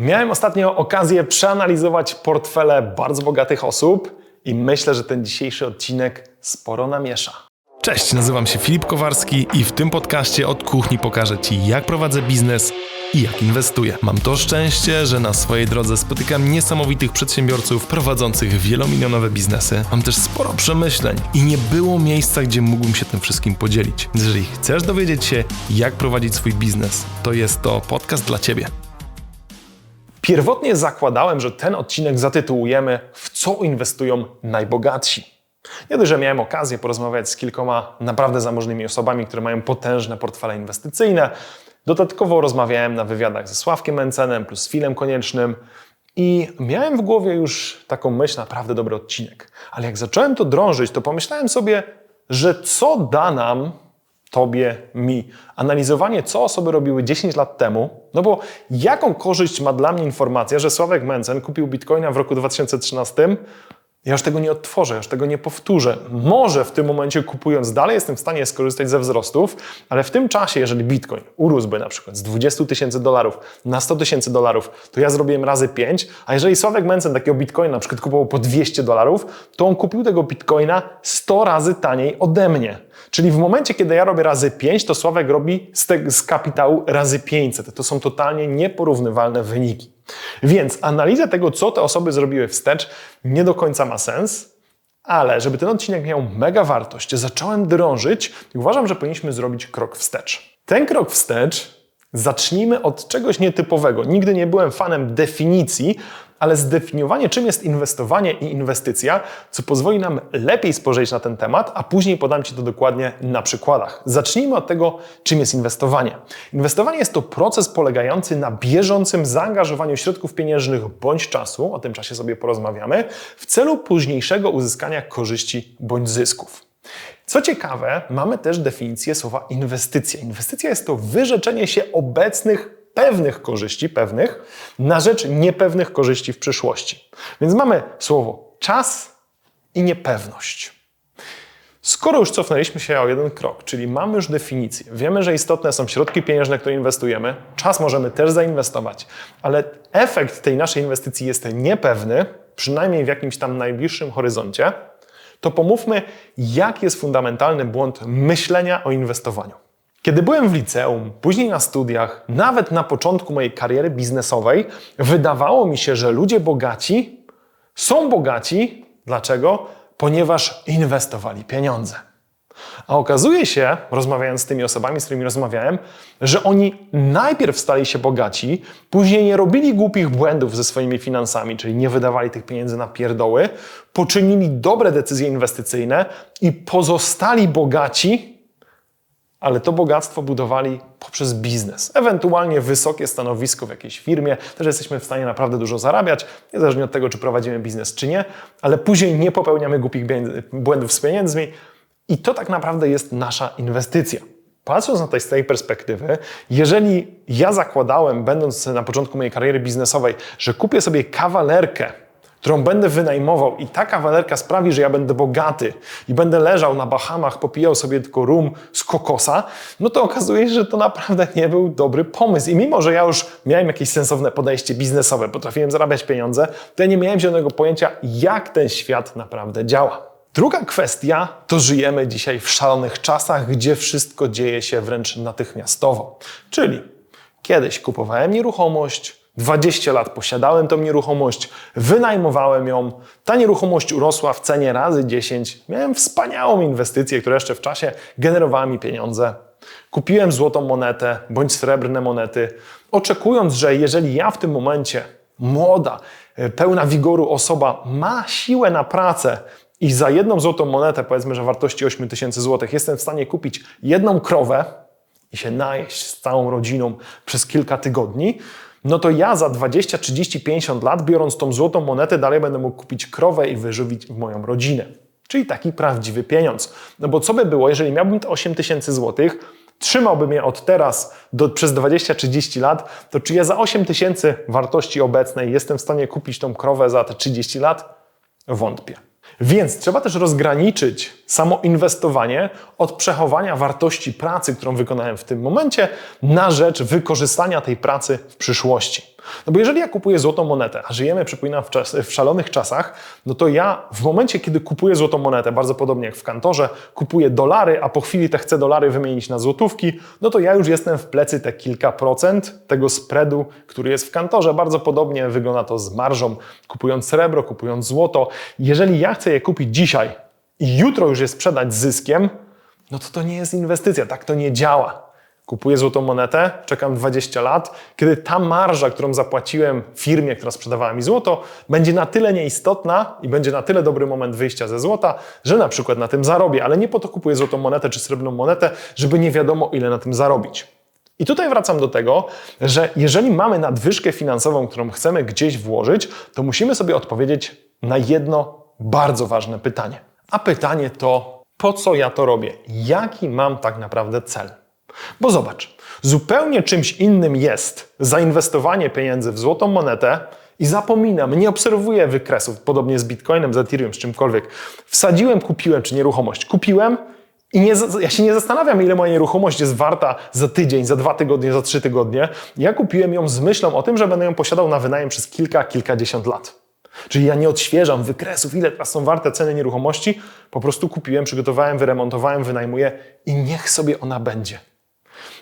Miałem ostatnio okazję przeanalizować portfele bardzo bogatych osób i myślę, że ten dzisiejszy odcinek sporo namiesza. Cześć, nazywam się Filip Kowarski i w tym podcaście od kuchni pokażę Ci, jak prowadzę biznes i jak inwestuję. Mam to szczęście, że na swojej drodze spotykam niesamowitych przedsiębiorców prowadzących wielomilionowe biznesy. Mam też sporo przemyśleń i nie było miejsca, gdzie mógłbym się tym wszystkim podzielić. Jeżeli chcesz dowiedzieć się, jak prowadzić swój biznes, to jest to podcast dla Ciebie. Pierwotnie zakładałem, że ten odcinek zatytułujemy W co inwestują najbogatsi. Nie dość, że miałem okazję porozmawiać z kilkoma naprawdę zamożnymi osobami, które mają potężne portfele inwestycyjne. Dodatkowo rozmawiałem na wywiadach ze Sławkiem Mencenem plus Filem Koniecznym i miałem w głowie już taką myśl, naprawdę dobry odcinek. Ale jak zacząłem to drążyć, to pomyślałem sobie, że co da nam Tobie, mi. Analizowanie, co osoby robiły 10 lat temu, no bo jaką korzyść ma dla mnie informacja, że Sławek Mencen kupił bitcoina w roku 2013, ja już tego nie odtworzę, już tego nie powtórzę. Może w tym momencie kupując dalej jestem w stanie skorzystać ze wzrostów, ale w tym czasie, jeżeli bitcoin urósłby na przykład z 20 tysięcy dolarów na 100 tysięcy dolarów, to ja zrobiłem razy 5, a jeżeli Sławek Mencen takiego bitcoina na przykład kupował po 200 dolarów, to on kupił tego bitcoina 100 razy taniej ode mnie. Czyli w momencie, kiedy ja robię razy 5, to Sławek robi z, te, z kapitału razy 500. To są totalnie nieporównywalne wyniki. Więc analiza tego, co te osoby zrobiły wstecz, nie do końca ma sens, ale żeby ten odcinek miał mega wartość, zacząłem drążyć i uważam, że powinniśmy zrobić krok wstecz. Ten krok wstecz zacznijmy od czegoś nietypowego. Nigdy nie byłem fanem definicji, ale zdefiniowanie, czym jest inwestowanie i inwestycja, co pozwoli nam lepiej spojrzeć na ten temat, a później podam Ci to dokładnie na przykładach. Zacznijmy od tego, czym jest inwestowanie. Inwestowanie jest to proces polegający na bieżącym zaangażowaniu środków pieniężnych bądź czasu, o tym czasie sobie porozmawiamy, w celu późniejszego uzyskania korzyści bądź zysków. Co ciekawe, mamy też definicję słowa inwestycja. Inwestycja jest to wyrzeczenie się obecnych pewnych korzyści, pewnych, na rzecz niepewnych korzyści w przyszłości. Więc mamy słowo czas i niepewność. Skoro już cofnęliśmy się o jeden krok, czyli mamy już definicję, wiemy, że istotne są środki pieniężne, które inwestujemy, czas możemy też zainwestować, ale efekt tej naszej inwestycji jest niepewny, przynajmniej w jakimś tam najbliższym horyzoncie, to pomówmy, jak jest fundamentalny błąd myślenia o inwestowaniu. Kiedy byłem w liceum, później na studiach, nawet na początku mojej kariery biznesowej, wydawało mi się, że ludzie bogaci są bogaci. Dlaczego? Ponieważ inwestowali pieniądze. A okazuje się, rozmawiając z tymi osobami, z którymi rozmawiałem, że oni najpierw stali się bogaci, później nie robili głupich błędów ze swoimi finansami, czyli nie wydawali tych pieniędzy na pierdoły, poczynili dobre decyzje inwestycyjne i pozostali bogaci ale to bogactwo budowali poprzez biznes, ewentualnie wysokie stanowisko w jakiejś firmie. Też jesteśmy w stanie naprawdę dużo zarabiać, niezależnie od tego, czy prowadzimy biznes, czy nie, ale później nie popełniamy głupich błędów z pieniędzmi i to tak naprawdę jest nasza inwestycja. Patrząc na to z tej perspektywy, jeżeli ja zakładałem, będąc na początku mojej kariery biznesowej, że kupię sobie kawalerkę, którą będę wynajmował i ta kawalerka sprawi, że ja będę bogaty i będę leżał na Bahamach, popijał sobie tylko rum z kokosa, no to okazuje się, że to naprawdę nie był dobry pomysł. I mimo, że ja już miałem jakieś sensowne podejście biznesowe, potrafiłem zarabiać pieniądze, to ja nie miałem zielonego pojęcia, jak ten świat naprawdę działa. Druga kwestia to żyjemy dzisiaj w szalonych czasach, gdzie wszystko dzieje się wręcz natychmiastowo. Czyli kiedyś kupowałem nieruchomość, 20 lat posiadałem tą nieruchomość, wynajmowałem ją, ta nieruchomość urosła w cenie razy 10. Miałem wspaniałą inwestycję, która jeszcze w czasie generowała mi pieniądze. Kupiłem złotą monetę bądź srebrne monety, oczekując, że jeżeli ja w tym momencie, młoda, e, pełna wigoru osoba ma siłę na pracę i za jedną złotą monetę, powiedzmy, że wartości 8 tysięcy złotych, jestem w stanie kupić jedną krowę i się najeść z całą rodziną przez kilka tygodni, no to ja za 20, 30, 50 lat, biorąc tą złotą monetę, dalej będę mógł kupić krowę i wyżywić moją rodzinę. Czyli taki prawdziwy pieniądz. No bo co by było, jeżeli miałbym te 8 tysięcy złotych, trzymałbym je od teraz do, przez 20-30 lat, to czy ja za 8 tysięcy wartości obecnej jestem w stanie kupić tą krowę za te 30 lat? Wątpię. Więc trzeba też rozgraniczyć samo inwestowanie od przechowania wartości pracy, którą wykonałem w tym momencie, na rzecz wykorzystania tej pracy w przyszłości. No bo jeżeli ja kupuję złotą monetę, a żyjemy, przypominam, w, czas, w szalonych czasach, no to ja w momencie, kiedy kupuję złotą monetę, bardzo podobnie jak w kantorze, kupuję dolary, a po chwili te chcę dolary wymienić na złotówki, no to ja już jestem w plecy te kilka procent tego spreadu, który jest w kantorze. Bardzo podobnie wygląda to z marżą, kupując srebro, kupując złoto. Jeżeli ja chcę je kupić dzisiaj i jutro już je sprzedać z zyskiem, no to to nie jest inwestycja, tak to nie działa. Kupuję złotą monetę, czekam 20 lat, kiedy ta marża, którą zapłaciłem firmie, która sprzedawała mi złoto, będzie na tyle nieistotna i będzie na tyle dobry moment wyjścia ze złota, że na przykład na tym zarobię, ale nie po to kupuję złotą monetę czy srebrną monetę, żeby nie wiadomo ile na tym zarobić. I tutaj wracam do tego, że jeżeli mamy nadwyżkę finansową, którą chcemy gdzieś włożyć, to musimy sobie odpowiedzieć na jedno bardzo ważne pytanie. A pytanie to, po co ja to robię? Jaki mam tak naprawdę cel? Bo zobacz, zupełnie czymś innym jest zainwestowanie pieniędzy w złotą monetę i zapominam, nie obserwuję wykresów, podobnie z Bitcoinem, z Ethereum, z czymkolwiek. Wsadziłem, kupiłem, czy nieruchomość kupiłem i nie, ja się nie zastanawiam, ile moja nieruchomość jest warta za tydzień, za dwa tygodnie, za trzy tygodnie. Ja kupiłem ją z myślą o tym, że będę ją posiadał na wynajem przez kilka, kilkadziesiąt lat. Czyli ja nie odświeżam wykresów, ile teraz są warte ceny nieruchomości, po prostu kupiłem, przygotowałem, wyremontowałem, wynajmuję i niech sobie ona będzie.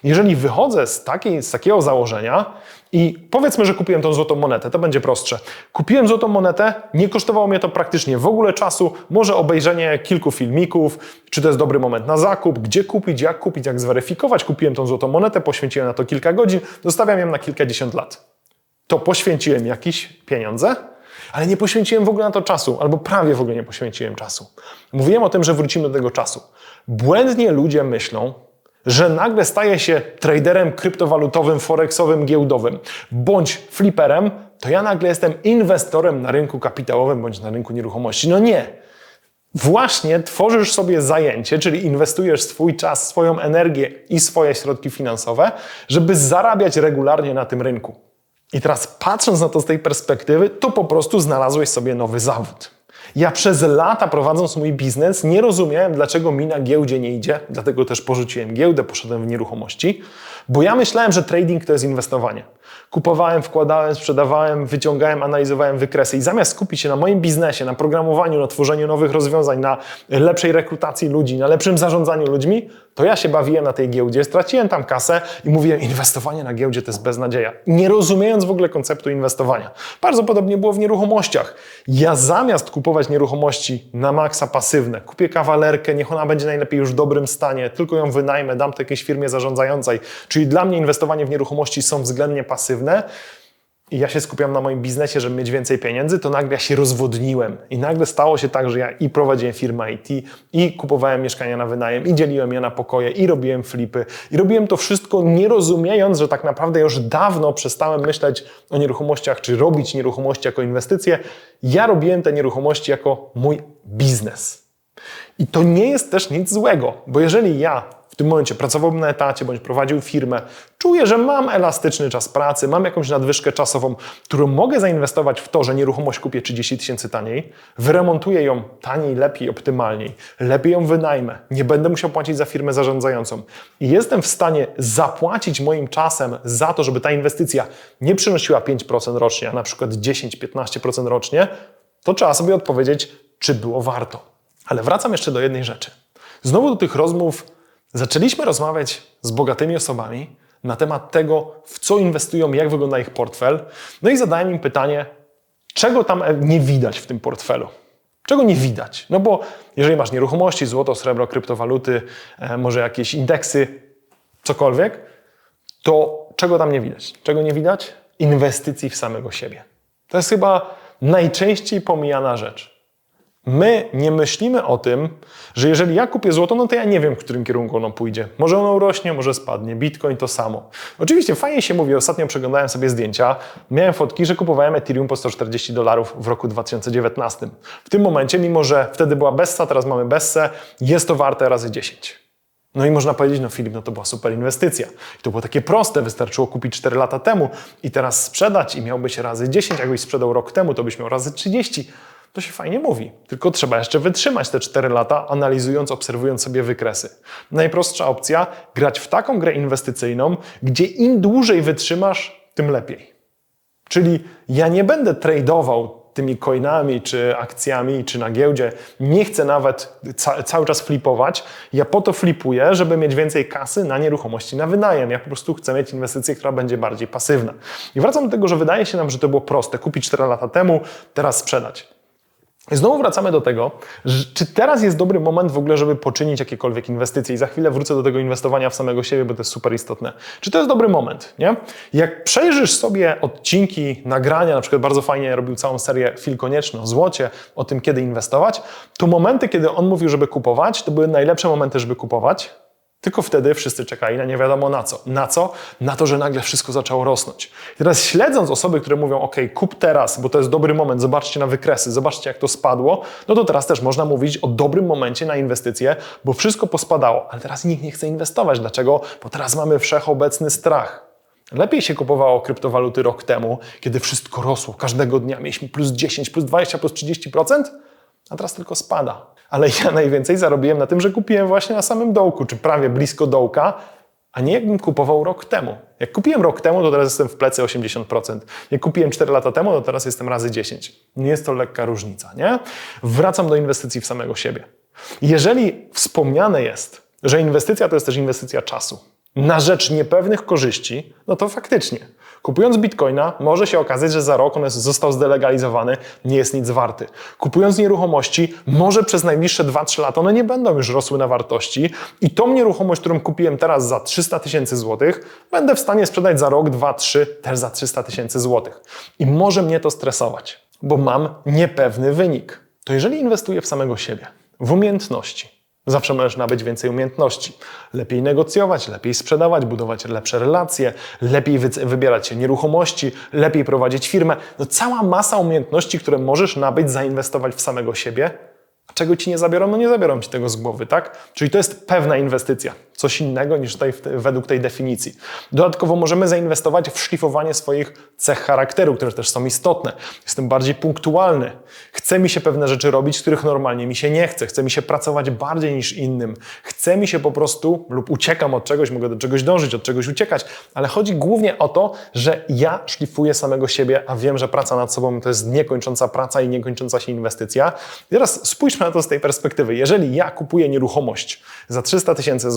Jeżeli wychodzę z, takiej, z takiego założenia i powiedzmy, że kupiłem tą złotą monetę, to będzie prostsze. Kupiłem złotą monetę, nie kosztowało mnie to praktycznie w ogóle czasu, może obejrzenie kilku filmików, czy to jest dobry moment na zakup, gdzie kupić, jak kupić, jak zweryfikować. Kupiłem tą złotą monetę, poświęciłem na to kilka godzin, zostawiam ją na kilkadziesiąt lat. To poświęciłem jakieś pieniądze, ale nie poświęciłem w ogóle na to czasu, albo prawie w ogóle nie poświęciłem czasu. Mówiłem o tym, że wrócimy do tego czasu. Błędnie ludzie myślą, że nagle staje się traderem kryptowalutowym, forexowym, giełdowym bądź fliperem, to ja nagle jestem inwestorem na rynku kapitałowym bądź na rynku nieruchomości. No nie. Właśnie tworzysz sobie zajęcie, czyli inwestujesz swój czas, swoją energię i swoje środki finansowe, żeby zarabiać regularnie na tym rynku. I teraz patrząc na to z tej perspektywy, to po prostu znalazłeś sobie nowy zawód. Ja przez lata prowadząc mój biznes nie rozumiałem, dlaczego mi na giełdzie nie idzie, dlatego też porzuciłem giełdę, poszedłem w nieruchomości, bo ja myślałem, że trading to jest inwestowanie. Kupowałem, wkładałem, sprzedawałem, wyciągałem, analizowałem wykresy i zamiast skupić się na moim biznesie, na programowaniu, na tworzeniu nowych rozwiązań, na lepszej rekrutacji ludzi, na lepszym zarządzaniu ludźmi, to ja się bawiłem na tej giełdzie, straciłem tam kasę i mówiłem, inwestowanie na giełdzie to jest beznadzieja. Nie rozumiejąc w ogóle konceptu inwestowania. Bardzo podobnie było w nieruchomościach. Ja zamiast kupować nieruchomości na maksa pasywne, kupię kawalerkę, niech ona będzie najlepiej już w dobrym stanie, tylko ją wynajmę, dam to jakiejś firmie zarządzającej. Czyli dla mnie inwestowanie w nieruchomości są względnie pasywne, i ja się skupiam na moim biznesie, żeby mieć więcej pieniędzy, to nagle ja się rozwodniłem. I nagle stało się tak, że ja i prowadziłem firmę IT, i kupowałem mieszkania na wynajem, i dzieliłem je na pokoje, i robiłem flipy. I robiłem to wszystko nie rozumiejąc, że tak naprawdę już dawno przestałem myśleć o nieruchomościach, czy robić nieruchomości jako inwestycje. Ja robiłem te nieruchomości jako mój biznes. I to nie jest też nic złego, bo jeżeli ja tym momencie pracowałbym na etacie bądź prowadził firmę, czuję, że mam elastyczny czas pracy, mam jakąś nadwyżkę czasową, którą mogę zainwestować w to, że nieruchomość kupię 30 tysięcy taniej, wyremontuję ją taniej, lepiej, optymalniej, lepiej ją wynajmę, nie będę musiał płacić za firmę zarządzającą i jestem w stanie zapłacić moim czasem za to, żeby ta inwestycja nie przynosiła 5% rocznie, a na przykład 10-15% rocznie, to trzeba sobie odpowiedzieć, czy było warto. Ale wracam jeszcze do jednej rzeczy. Znowu do tych rozmów Zaczęliśmy rozmawiać z bogatymi osobami na temat tego, w co inwestują, jak wygląda ich portfel. No i zadałem im pytanie, czego tam nie widać w tym portfelu. Czego nie widać? No bo jeżeli masz nieruchomości, złoto, srebro, kryptowaluty, e, może jakieś indeksy, cokolwiek, to czego tam nie widać? Czego nie widać? Inwestycji w samego siebie. To jest chyba najczęściej pomijana rzecz. My nie myślimy o tym, że jeżeli ja kupię złoto, no to ja nie wiem, w którym kierunku ono pójdzie. Może ono urośnie, może spadnie. Bitcoin to samo. Oczywiście fajnie się mówi, ostatnio przeglądałem sobie zdjęcia, miałem fotki, że kupowałem Ethereum po 140 dolarów w roku 2019. W tym momencie, mimo że wtedy była Bessa, teraz mamy Bessę, jest to warte razy 10. No i można powiedzieć, no Filip, no to była super inwestycja. I to było takie proste, wystarczyło kupić 4 lata temu i teraz sprzedać i miałbyś razy 10, jakbyś sprzedał rok temu, to byś miał razy 30 to się fajnie mówi. Tylko trzeba jeszcze wytrzymać te 4 lata, analizując, obserwując sobie wykresy. Najprostsza opcja grać w taką grę inwestycyjną, gdzie im dłużej wytrzymasz, tym lepiej. Czyli ja nie będę tradeował tymi coinami, czy akcjami, czy na giełdzie. Nie chcę nawet ca cały czas flipować. Ja po to flipuję, żeby mieć więcej kasy na nieruchomości na wynajem. Ja po prostu chcę mieć inwestycję, która będzie bardziej pasywna. I wracam do tego, że wydaje się nam, że to było proste. Kupić 4 lata temu, teraz sprzedać. Znowu wracamy do tego, czy teraz jest dobry moment w ogóle, żeby poczynić jakiekolwiek inwestycje. I za chwilę wrócę do tego inwestowania w samego siebie, bo to jest super istotne. Czy to jest dobry moment, nie? Jak przejrzysz sobie odcinki, nagrania, na przykład bardzo fajnie robił całą serię Phil Konieczny o złocie, o tym, kiedy inwestować, to momenty, kiedy on mówił, żeby kupować, to były najlepsze momenty, żeby kupować, tylko wtedy wszyscy czekali na nie wiadomo na co. Na co? Na to, że nagle wszystko zaczęło rosnąć. I teraz śledząc osoby, które mówią, ok, kup teraz, bo to jest dobry moment, zobaczcie na wykresy, zobaczcie jak to spadło, no to teraz też można mówić o dobrym momencie na inwestycje, bo wszystko pospadało, ale teraz nikt nie chce inwestować. Dlaczego? Bo teraz mamy wszechobecny strach. Lepiej się kupowało kryptowaluty rok temu, kiedy wszystko rosło każdego dnia. Mieliśmy plus 10, plus 20, plus 30%, a teraz tylko spada. Ale ja najwięcej zarobiłem na tym, że kupiłem właśnie na samym dołku, czy prawie blisko dołka, a nie jakbym kupował rok temu. Jak kupiłem rok temu, to teraz jestem w plecy 80%. Jak kupiłem 4 lata temu, to teraz jestem razy 10. Nie jest to lekka różnica, nie? Wracam do inwestycji w samego siebie. Jeżeli wspomniane jest, że inwestycja to jest też inwestycja czasu, na rzecz niepewnych korzyści, no to faktycznie. Kupując bitcoina, może się okazać, że za rok on został zdelegalizowany, nie jest nic warty. Kupując nieruchomości, może przez najbliższe 2-3 lata one nie będą już rosły na wartości i tą nieruchomość, którą kupiłem teraz za 300 tysięcy złotych, będę w stanie sprzedać za rok, 2, 3 też za 300 tysięcy złotych. I może mnie to stresować, bo mam niepewny wynik. To jeżeli inwestuję w samego siebie, w umiejętności, Zawsze możesz nabyć więcej umiejętności. Lepiej negocjować, lepiej sprzedawać, budować lepsze relacje, lepiej wy wybierać nieruchomości, lepiej prowadzić firmę. No cała masa umiejętności, które możesz nabyć, zainwestować w samego siebie. Czego ci nie zabiorą? No nie zabiorą ci tego z głowy, tak? Czyli to jest pewna inwestycja. Coś innego niż tutaj według tej definicji. Dodatkowo możemy zainwestować w szlifowanie swoich cech charakteru, które też są istotne. Jestem bardziej punktualny. Chce mi się pewne rzeczy robić, których normalnie mi się nie chce. Chce mi się pracować bardziej niż innym. Chce mi się po prostu, lub uciekam od czegoś, mogę do czegoś dążyć, od czegoś uciekać, ale chodzi głównie o to, że ja szlifuję samego siebie, a wiem, że praca nad sobą to jest niekończąca praca i niekończąca się inwestycja. I teraz spójrzmy na to z tej perspektywy. Jeżeli ja kupuję nieruchomość za 300 tysięcy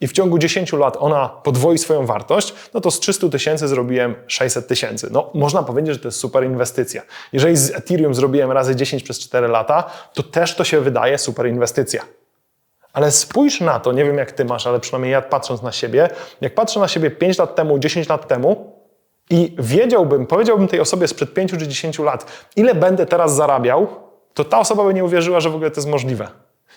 i w ciągu 10 lat ona podwoi swoją wartość, no to z 300 tysięcy zrobiłem 600 tysięcy. No, można powiedzieć, że to jest super inwestycja. Jeżeli z Ethereum zrobiłem razy 10 przez 4 lata, to też to się wydaje super inwestycja. Ale spójrz na to, nie wiem jak ty masz, ale przynajmniej ja patrząc na siebie, jak patrzę na siebie 5 lat temu, 10 lat temu i wiedziałbym, powiedziałbym tej osobie sprzed 5 czy 10 lat, ile będę teraz zarabiał, to ta osoba by nie uwierzyła, że w ogóle to jest możliwe.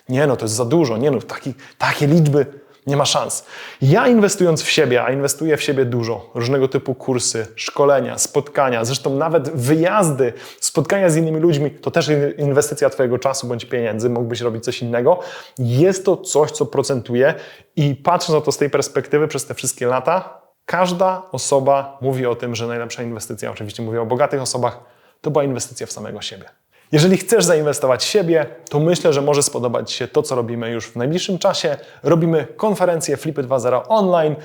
Nie no, to jest za dużo, nie no, taki, takie liczby nie ma szans. Ja inwestując w siebie, a inwestuję w siebie dużo, różnego typu kursy, szkolenia, spotkania, zresztą nawet wyjazdy, spotkania z innymi ludźmi, to też inwestycja Twojego czasu bądź pieniędzy, mógłbyś robić coś innego. Jest to coś, co procentuje i patrząc na to z tej perspektywy przez te wszystkie lata, każda osoba mówi o tym, że najlepsza inwestycja, oczywiście mówię o bogatych osobach, to była inwestycja w samego siebie. Jeżeli chcesz zainwestować w siebie, to myślę, że może spodobać się to, co robimy już w najbliższym czasie. Robimy konferencję Flipy 2.0 online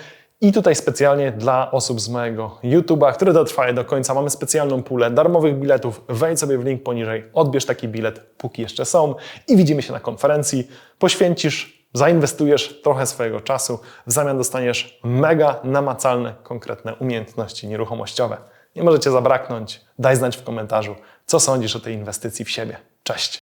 i tutaj specjalnie dla osób z mojego YouTube'a, które dotrwają do końca, mamy specjalną pulę darmowych biletów. Wejdź sobie w link poniżej, odbierz taki bilet, póki jeszcze są i widzimy się na konferencji. Poświęcisz zainwestujesz trochę swojego czasu, w zamian dostaniesz mega namacalne, konkretne umiejętności nieruchomościowe. Nie możecie zabraknąć. Daj znać w komentarzu, co sądzisz o tej inwestycji w siebie. Cześć!